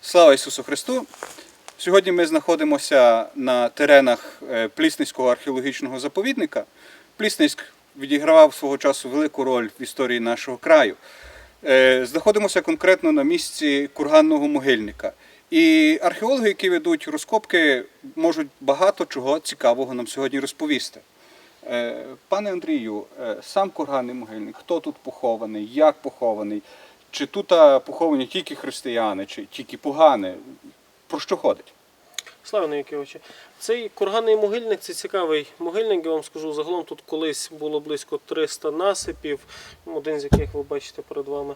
Слава Ісусу Христу! Сьогодні ми знаходимося на теренах е, Плісницького археологічного заповідника. Плісницьк відігравав свого часу велику роль в історії нашого краю. Е, Знаходимося конкретно на місці курганного могильника. І археологи, які ведуть розкопки, можуть багато чого цікавого нам сьогодні розповісти. Е, Пане Андрію, сам курганний могильник, хто тут похований, як похований? Чи тут поховані тільки християни, чи тільки погани? Про що ходить? Слава Яківичу, цей курганний могильник це цікавий могильник, я вам скажу. Загалом тут колись було близько 300 насипів, один з яких ви бачите перед вами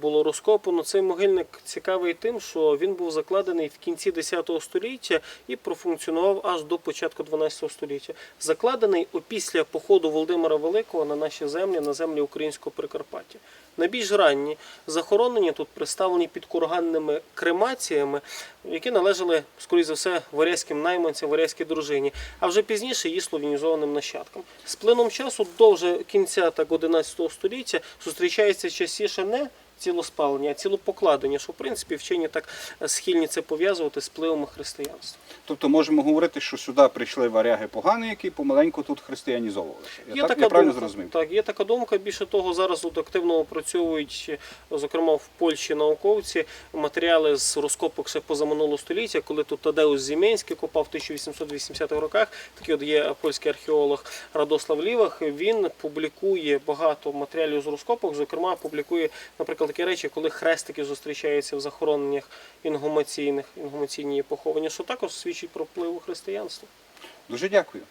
було розкопано. Цей могильник цікавий тим, що він був закладений в кінці 10 століття і профункціонував аж до початку 12 століття. Закладений опісля походу Володимира Великого на наші землі, на землі українського Прикарпаття. Найбільш ранні захоронені тут представлені під курганними кремаціями, які належали, скоріш за все, варязьким найманцям, варязькій дружині, а вже пізніше її словінізованим нащадкам. З плином часу довже кінця так 11 століття зустрічається частіше не цілоспалення, а цілопокладення, що в принципі вчені так схильні це пов'язувати з пливом християнства. Тобто можемо говорити, що сюди прийшли варяги погани, які помаленьку тут християнізовувалися. Я, так, я правильно думка, зрозумів? Так, є така думка. Більше того, зараз тут активно опрацьовують, зокрема в Польщі науковці, матеріали з розкопок ще позаминулого століття, коли тут Тадеус Зіменський копав в 1880-х роках. Такий от є польський археолог Радослав Лівах. Він публікує багато матеріалів з розкопок. Зокрема, публікує, наприклад, такі речі, коли хрестики зустрічаються в захороненнях інгумаційних, інгумаційні поховання, що також свідчить про впливу християнства. Дуже дякую.